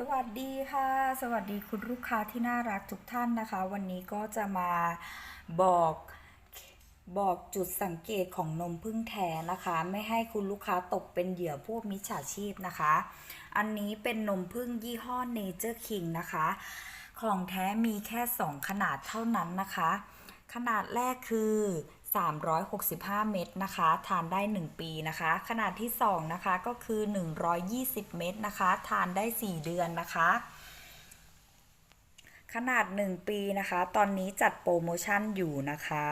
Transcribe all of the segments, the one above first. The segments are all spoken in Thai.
สวัสดีค่ะ สวัสดีคุณลูกค้าที่น่ารักทุกท่านนะคะ วันนี้ก็จะมาบอกบอกจุดสังเกตของนมพึ่งแท้นะคะ ไม่ให้คุณลูกค้าตกเป็นเหยื่อพวกมิจฉาชีพนะคะ อันนี้เป็นนมพึ่งยี่ห้อ Nature King นะคะ ของแท้มีแค่ 2 ขนาดเท่านั้นนะคะ ขนาดแรกคือ 365 เม็ดนะคะ ทานได้ 1 ปีนะคะ ขนาดที่ 2 นะคะก็คือ 120 เม็ดนะคะ ทานได้ 4 เดือนนะคะ ขนาด 1 ปีนะคะ ตอนนี้จัดโปรโมชั่นอยู่นะคะ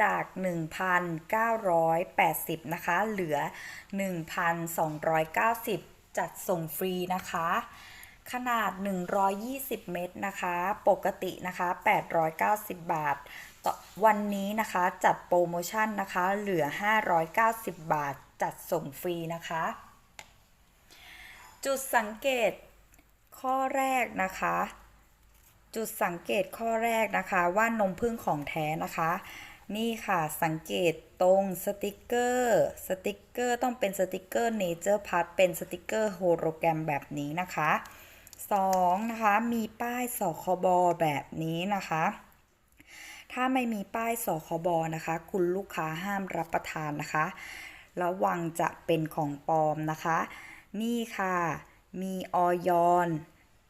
จาก 1,980 นะคะ เหลือ 1,290 จัดส่งฟรีนะคะ ขนาด 120 เม็ดนะคะ ปกตินะคะ 890 บาทต่อวันนี้นะคะจัดโปรโมชั่นนะคะ เหลือ 590 บาทจัดส่งฟรีนะคะ จุดสังเกตข้อแรกนะคะ จุดสังเกตข้อแรกนะคะว่านมพึ่งของแท้นะคะ นี่ค่ะสังเกตตรงสติกเกอร์ สติกเกอร์ต้องเป็นสติกเกอร์เนเจอร์พัทเป็นสติกเกอร์โฮโลแกรมแบบนี้นะคะ 2 นะคะ มีป้ายสคบแบบนี้นะคะ ถ้าไม่มีป้ายสคบนะคะ คุณลูกค้าห้ามรับประทานนะคะ ระวังจะเป็นของปลอมนะคะ นี่ค่ะ มีออยอน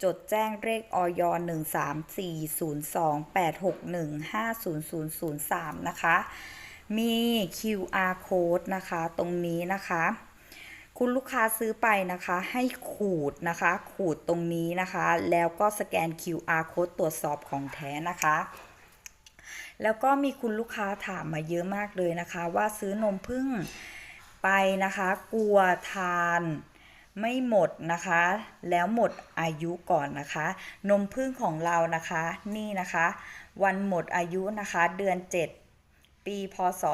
จดแจ้งเลขออย1340286150003 นะคะ มี QR code นะคะ ตรงนี้นะคะ คุณลูกค้าซื้อไปนะคะ ให้ขูดนะคะ ขูดตรงนี้นะคะ แล้วก็สแกน QR code ตรวจสอบของแท้นะคะแล้วก็มีคุณลูกค้าถามมาเยอะมากเลยนะคะ ว่าซื้อนมพึ่งไปนะคะ กลัวทานไม่หมดนะคะ แล้วหมดอายุก่อนนะคะ นมพึ่งของเรานะคะ นี่นะคะ วันหมดอายุนะคะ เดือน 7 ปีพศ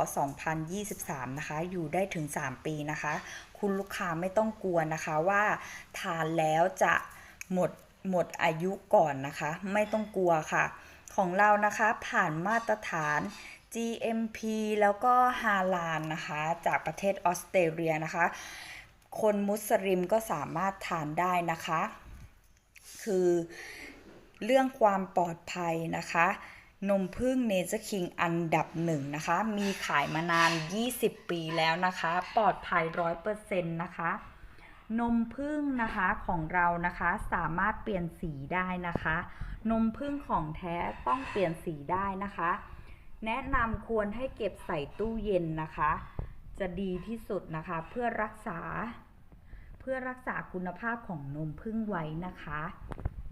2023 นะคะ อยู่ได้ถึง 3 ปีนะคะ คุณลูกค้าไม่ต้องกลัวนะคะว่าทานแล้วจะหมดหมดอายุก่อนนะคะ ไม่ต้องกลัวค่ะ ของเรานะคะผ่านมาตรฐาน GMP แล้วก็ฮาลาลนะคะ จากประเทศออสเตรเลียนะคะ คนมุสลิมก็สามารถทานได้นะคะ คือเรื่องความปลอดภัยนะคะ นมพึ่งเนเจอร์คิงอันดับหนึ่งนะคะ มีขายมานาน 20 ปีแล้วนะคะ ปลอดภัย100%นะคะ นมพึ่งนะคะของเรานะคะสามารถเปลี่ยนสีได้นะคะ นมพึ่งของแท้ต้องเปลี่ยนสีได้นะคะ แนะนำควรให้เก็บใส่ตู้เย็นนะคะ จะดีที่สุดนะคะ เพื่อรักษา เพื่อรักษาคุณภาพของนมพึ่งไว้นะคะ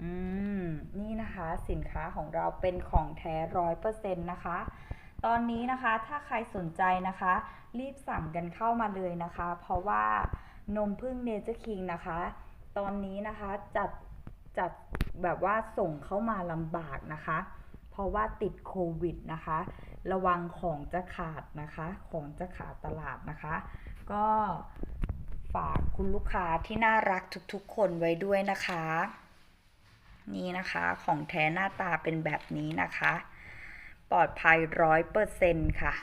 อืม นี่นะคะสินค้าของเราเป็นของแท้ร้อยเปอร์เซ็นต์นะคะ ตอนนี้นะคะถ้าใครสนใจนะคะ รีบสั่งกันเข้ามาเลยนะคะ เพราะว่านมพึ่งเนเจอร์คิงนะคะ ตอนนี้นะคะจัดจัดแบบว่าส่งเข้ามาลำบากนะคะ เพราะว่าติดโควิดนะคะ ระวังของจะขาดนะคะ ของจะขาดตลาดนะคะ ก็ฝากคุณลูกค้าที่น่ารักทุกๆ คนไว้ด้วยนะคะ นี่นะคะของแท้หน้าตาเป็นแบบนี้นะคะ ปลอดภัยร้อยเปอร์เซ็นต์ค่ะ